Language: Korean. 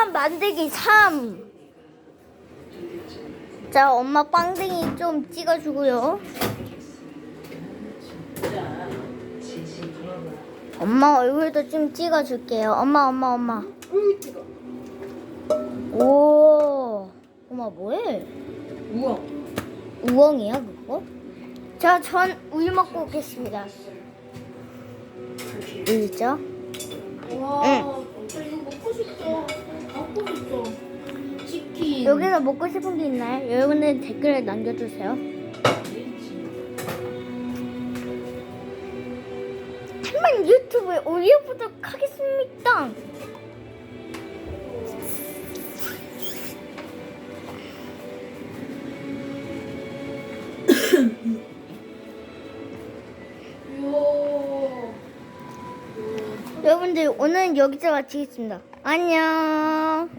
빵만 만들기 3. 자, 엄마 빵댕이 좀 찍어주고요. 엄마 얼굴도 좀 찍어줄게요. 엄마, 엄마, 엄마. 오, 엄마 뭐해? 우와. 우엉이야 그거? 자, 전 우유 먹고 오겠습니다. 우유죠? 와. 응. 여기서 먹고 싶은 게 있나요? 여러분들 댓글에 남겨주세요. 한번 유튜브에 올려보도록 하겠습니다. 여러분들 오늘 여기서 마치겠습니다. 안녕.